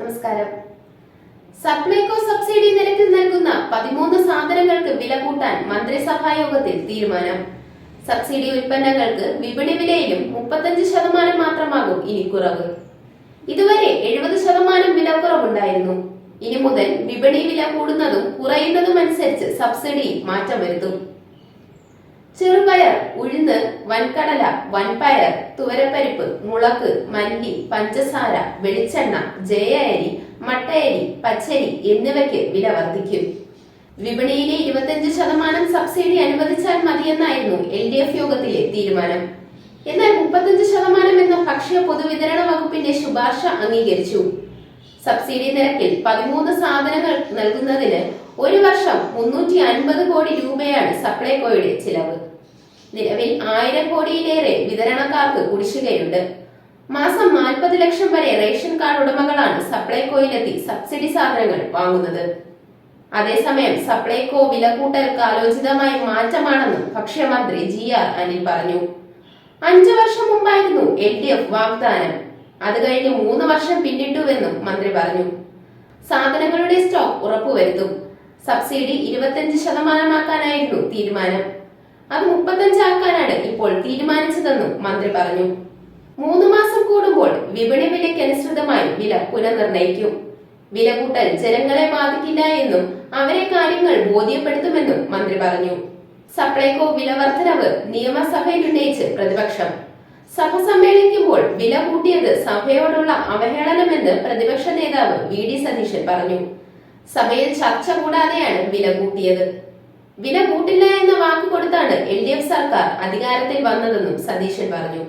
നമസ്കാരം. സപ്ലൈകോ സബ്സിഡി നിരക്കിൽ നൽകുന്ന പതിമൂന്ന് സാധനങ്ങൾക്ക് വില കൂട്ടാൻ മന്ത്രിസഭാ യോഗത്തിൽ തീരുമാനം. സബ്സിഡി ഉൽപ്പന്നങ്ങൾക്ക് വിപണി വിലയിലും മുപ്പത്തഞ്ച് ശതമാനം മാത്രമാകും ഇനി കുറവ്. ഇതുവരെ എഴുപത് ശതമാനം വില കുറവുണ്ടായിരുന്നു. ഇനി മുതൽ വിപണി വില കൂടുന്നതും കുറയുന്നതും അനുസരിച്ച് സബ്സിഡിയിൽ മാറ്റം വരുത്തും. ചെറുപയർ ഉഴുന്ന് വൻകടല വൻപയർ തുവരപ്പരിപ്പ് മുളക് മല്ലി പഞ്ചസാര വെളിച്ചെണ്ണ ജയ അരി മട്ടയരി പച്ചരി എന്നിവയ്ക്ക് വില വർദ്ധിക്കും. വിപണിയിലെ ഇരുപത്തിയഞ്ച് ശതമാനം സബ്സിഡി അനുവദിച്ചാൽ മതിയെന്നായിരുന്നു എൽ ഡി എഫ് യോഗത്തിലെ തീരുമാനം. എന്നാൽ മുപ്പത്തിയഞ്ച് ശതമാനം എന്ന ഭക്ഷ്യ പൊതുവിതരണ വകുപ്പിന്റെ ശുപാർശ അംഗീകരിച്ചു. സബ്സിഡി നിരക്കിൽ പതിമൂന്ന് സാധനങ്ങൾ നൽകുന്നതിന് ഒരു വർഷം മുന്നൂറ്റി അൻപത് കോടി രൂപയാണ് സപ്ലൈകോയുടെ ചിലവ്. നിലവിൽ ആയിരം കോടിയിലേറെ വിതരണക്കാർക്ക് കുടിശ്ശികയുണ്ട്. മാസം നാൽപ്പത് ലക്ഷം വരെ റേഷൻ കാർഡ് ഉടമകളാണ് സപ്ലൈകോയിലെത്തി സബ്സിഡി സാധനങ്ങൾ വാങ്ങുന്നത്. അതേസമയം സപ്ലൈകോ വില കൂട്ടൽ കാലോചിതമായ മാറ്റമാണെന്നും ഭക്ഷ്യമന്ത്രി ജി ആർ അനിൽ പറഞ്ഞു. അഞ്ചു വർഷം മുമ്പായിരുന്നു എൽ ഡി എഫ് വാഗ്ദാനം. അത് കഴിഞ്ഞ് മൂന്ന് വർഷം പിന്നിട്ടുവെന്നും മന്ത്രി പറഞ്ഞു. സാധനങ്ങളുടെ സ്റ്റോക്ക് ഉറപ്പുവരുത്തും. സബ്സിഡി ഇരുപത്തിയഞ്ച് ശതമാനമാക്കാനായിരുന്നു തീരുമാനം. അത് മുപ്പത്തഞ്ചാക്കാനാണ് ഇപ്പോൾ തീരുമാനിച്ചതെന്നും മന്ത്രി പറഞ്ഞു. മൂന്ന് മാസം കൂടുമ്പോൾ വിപണി വിലയ്ക്കനുസൃതമായി വില പുനർനിർണയിക്കും വില കൂട്ടൽ ജനങ്ങളെ ബാധിക്കില്ല എന്നും അവരെ കാര്യങ്ങൾ ബോധ്യപ്പെടുത്തുമെന്നും മന്ത്രി പറഞ്ഞു. സപ്ലൈകോ വില വർധനവ് നിയമസഭയിൽ ഉന്നയിച്ച് പ്രതിപക്ഷം. സഭ സമ്മേളിക്കുമ്പോൾ സഭയോടുള്ള അവഹേളനമെന്ന് പ്രതിപക്ഷ നേതാവ് വി ഡി സതീശൻ പറഞ്ഞു. സഭയിൽ ചർച്ച കൂടാതെയാണ് വില കൂട്ടിയത്. വില കൂട്ടില്ല എന്ന വാക്ക് കൊടുത്താണ് എൽ ഡി എഫ് സർക്കാർ അധികാരത്തിൽ വന്നതെന്നും സതീശൻ പറഞ്ഞു.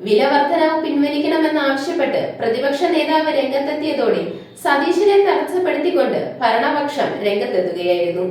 വില വർധനവ് പിൻവലിക്കണമെന്നാവശ്യപ്പെട്ട് പ്രതിപക്ഷ നേതാവ് രംഗത്തെത്തിയതോടെ സതീശനെ തടസ്സപ്പെടുത്തിക്കൊണ്ട് ഭരണപക്ഷം രംഗത്തെത്തുകയായിരുന്നു.